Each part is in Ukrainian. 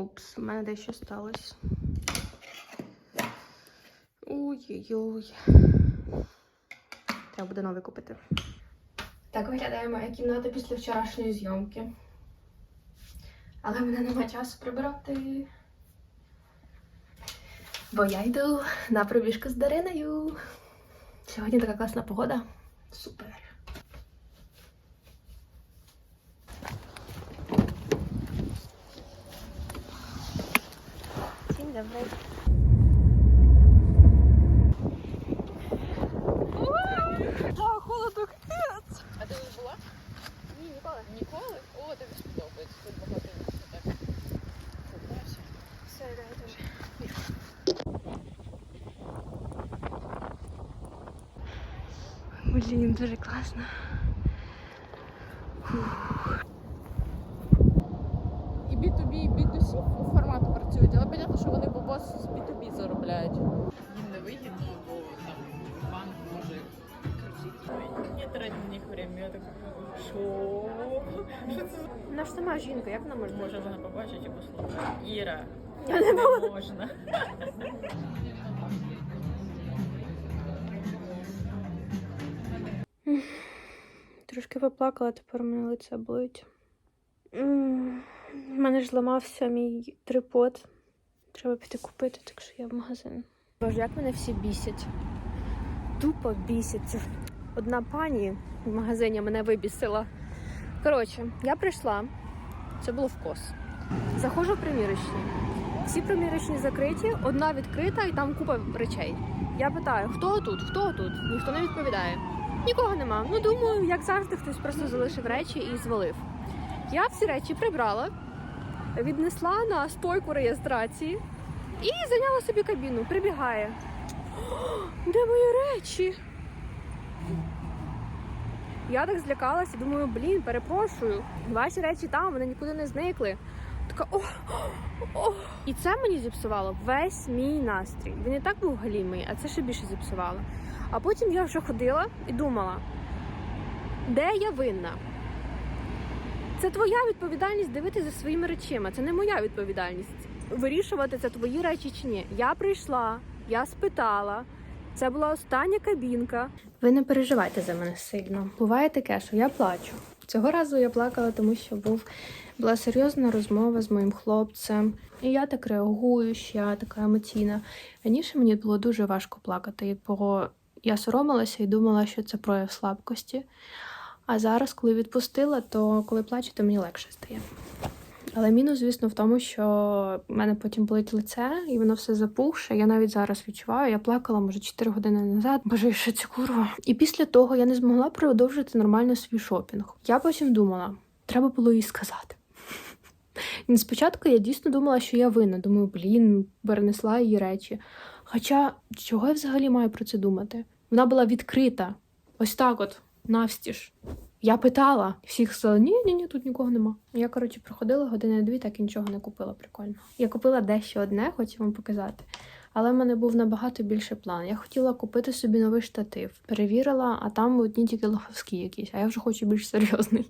Упс, у мене дещо сталося. Ой-ой-ой. Треба буде новий купити. Так виглядає моя кімната після вчорашньої зйомки. Але в мене немає часу прибирати. Бо я йду на пробіжку з Дариною. Сьогодні така класна погода. Супер. Dzień dobry. А, холодно, капець. А ти вже була? Ні, ніколи. Ніколи? О, тобі сподобається. Тут багато місця так. Купався. Все, я теж. Блін, дуже класно. І Вони з B2B заробляють. Їм не вигідно, бо там банк може крутити. Ні, тратить на них время. Я так, що? Що це? Вона ж сама жінка, як вона може бути? Може вона побачить і послухає. Іра, Я не не можна. Трошки поплакала, тепер мене лице болить. М, У мене ж зламався мій трипод. Треба піти купити, так що я в магазин. Боже, як мене всі бісять. Тупо бісяться. Одна пані в магазині мене вибісила. Коротше, я прийшла, це було в кос. Заходжу в примірочні. Всі примірочні закриті, одна відкрита і там купа речей. Я питаю, хто тут, хто тут? Ніхто не відповідає. Нікого нема. Ну думаю, як завжди, хтось просто залишив речі і звалив. Я всі речі прибрала, віднесла на стойку реєстрації і зайняла собі кабіну. Прибігає. Де мої речі? Я так злякалася, думаю, блін, перепрошую. Ваші речі там, вони нікуди не зникли. Така о, о. І це мені зіпсувало весь мій настрій. Він і так був галімий, а це ще більше зіпсувало. А потім я вже ходила і думала, де я винна? Це твоя відповідальність дивитися за своїми речима. Це не моя відповідальність. Вирішувати це твої речі чи ні. Я прийшла, я спитала. Це була остання кабінка. Ви не переживайте за мене сильно. Буває таке, що я плачу. Цього разу я плакала, тому що був була серйозна розмова з моїм хлопцем. І я так реагую, що я така емоційна. Раніше мені було дуже важко плакати, бо я соромилася і думала, що це прояв слабкості. А зараз, коли відпустила, то коли плачу, то мені легше стає. Але мінус, звісно, в тому, що в мене потім болить лице, і воно все запухше. Я навіть зараз відчуваю. Я плакала, може, 4 години назад. Боже, що це курва. І після того я не змогла продовжити нормально свій шопінг. Я потім думала, треба було їй сказати. І спочатку я дійсно думала, що я винна. Думаю, блін, перенесла її речі. Хоча чого я взагалі маю про це думати? Вона була відкрита. Ось так от, навстіж. Я питала, всіх сказали, ні, ні, ні, тут нікого нема. Я, коротше, проходила години дві, так і нічого не купила прикольно. Я купила дещо одне, хочу вам показати. Але в мене був набагато більший план. Я хотіла купити собі новий штатив. Перевірила, а там одні тільки лоховські якісь, а я вже хочу більш серйозний.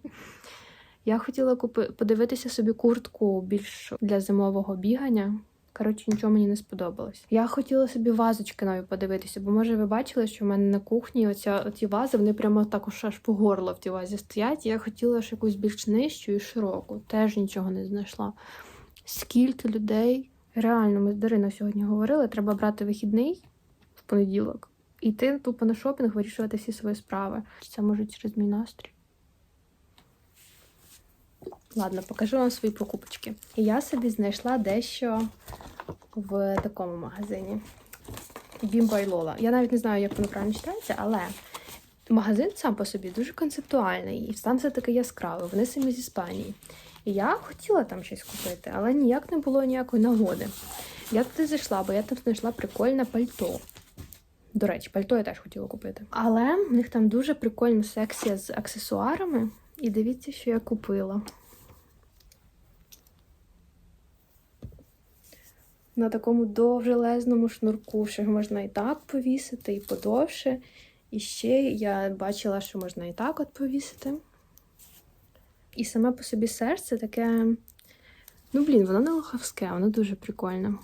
Я хотіла купи... подивитися собі куртку більш для зимового бігання. Коротше, нічого мені не сподобалось. Я хотіла собі вазочки нові подивитися, бо може ви бачили, що в мене на кухні оця оці вази, вони прямо також аж по горло в тій вазі стоять. Я хотіла ж якусь більш нижчу і широку. Теж нічого не знайшла. Скільки людей. Реально, ми з Дариною сьогодні говорили, треба брати вихідний в понеділок, і йти тупо на шопінг, вирішувати всі свої справи. Це може через мій настрій. Ладно, покажу вам свої покупочки. Я собі знайшла дещо в такому магазині. Бімба і Лола. Я навіть не знаю, як воно правильно читається, але магазин сам по собі дуже концептуальний і там все таке яскраве. Вони самі з Іспанії. І я хотіла там щось купити, але ніяк не було ніякої нагоди. Я туди зайшла, бо я там знайшла прикольне пальто. До речі, пальто я теж хотіла купити. Але в них там дуже прикольна секція з аксесуарами. І дивіться, що я купила. На такому довжелезному шнурку, що можна і так повісити, і подовше. І ще я бачила, що можна і так от повісити. І саме по собі серце таке Ну, блін, воно не лохавське, воно дуже прикольне.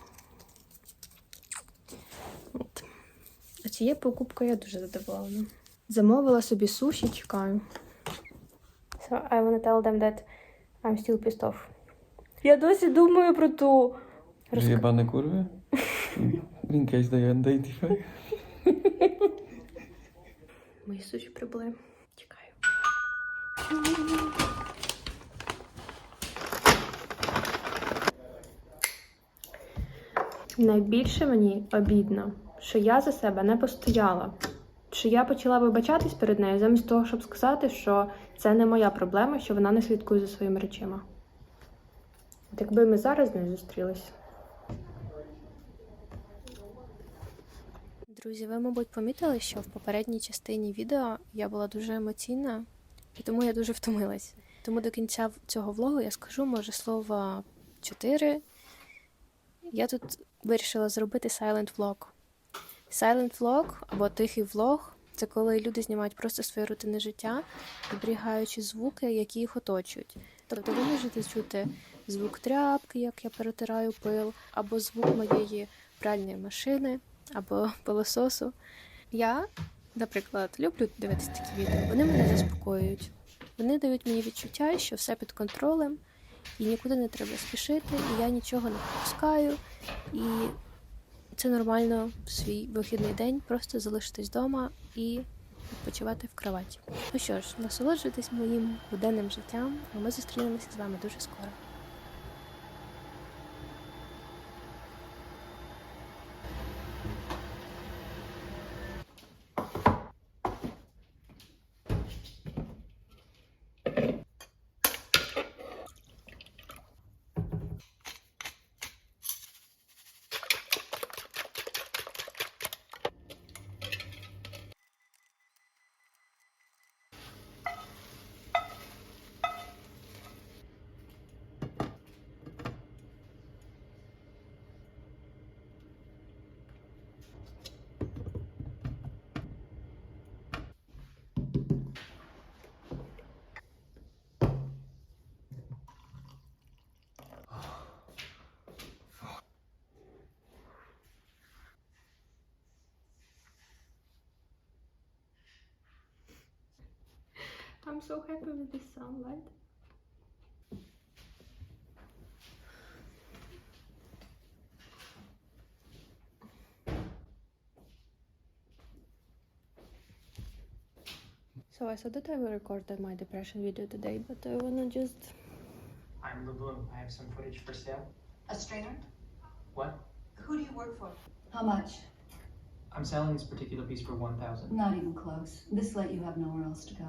От. А цією покупкою я дуже задоволена. Замовила собі суші, чекаю. So I wanna tell them that I'm still pissed off. Я досі думаю про ту. Розк- Wyjebane kurwy? In case they identify. Мої суші прибули. Чекаю. Найбільше мені обідно, що я за себе не постояла. Що я почала вибачатись перед нею, замість того, щоб сказати, що це не моя проблема, що вона не слідкує за своїми речима. От якби ми зараз не зустрілись. Друзі, ви, мабуть, помітили, що в попередній частині відео я була дуже емоційна, і тому я дуже втомилась. Тому до кінця цього влогу я скажу, може, слово 4. Я тут вирішила зробити silent vlog. Silent vlog або тихий влог це коли люди знімають просто своє рутинне життя, зберігаючи звуки, які їх оточують. Тобто ви можете чути звук тряпки, як я перетираю пил, або звук моєї пральної машини, або пилососу. Я, наприклад, люблю дивитися такі відео. Вони мене заспокоюють. Вони дають мені відчуття, що все під контролем, і нікуди не треба спішити, і я нічого не пропускаю. І це нормально в свій вихідний день просто залишитись вдома і відпочивати в кроваті. Ну що ж, насолоджуйтесь моїм буденним життям, а ми зустрінемося з вами дуже скоро. I'm so happy with this sunlight. So I thought that I will record my depression video today, but I wanna just I'm Laboon. I have some footage for sale. A strainer? What? Who do you work for? How much? I'm selling this particular piece for 1000 Not even close. This late you have nowhere else to go.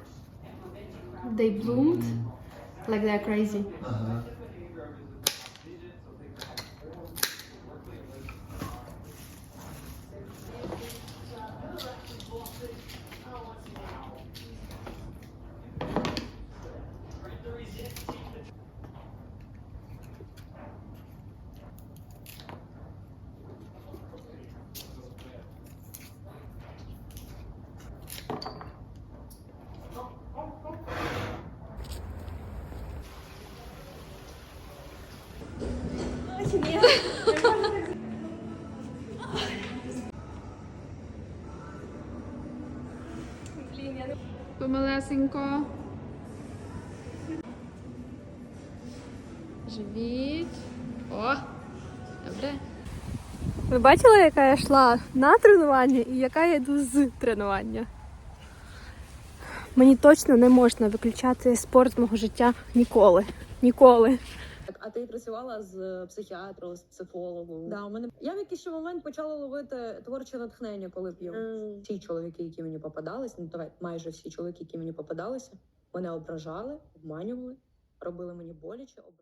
they bloomed like they're crazy. Uh -huh. Помалесенько. Живіть. О, добре. Ви бачили, яка я йшла на тренування і яка я йду з тренування? Мені точно не можна виключати спорт з мого життя ніколи. Ніколи. Так, а ти працювала з психіатром, з психологом? Да, у мене я в якийсь ще момент почала ловити творче натхнення, коли п'ю. Всі чоловіки, які мені попадались, ну давай майже всі чоловіки, які мені попадалися, мене ображали, обманювали, робили мені боляче.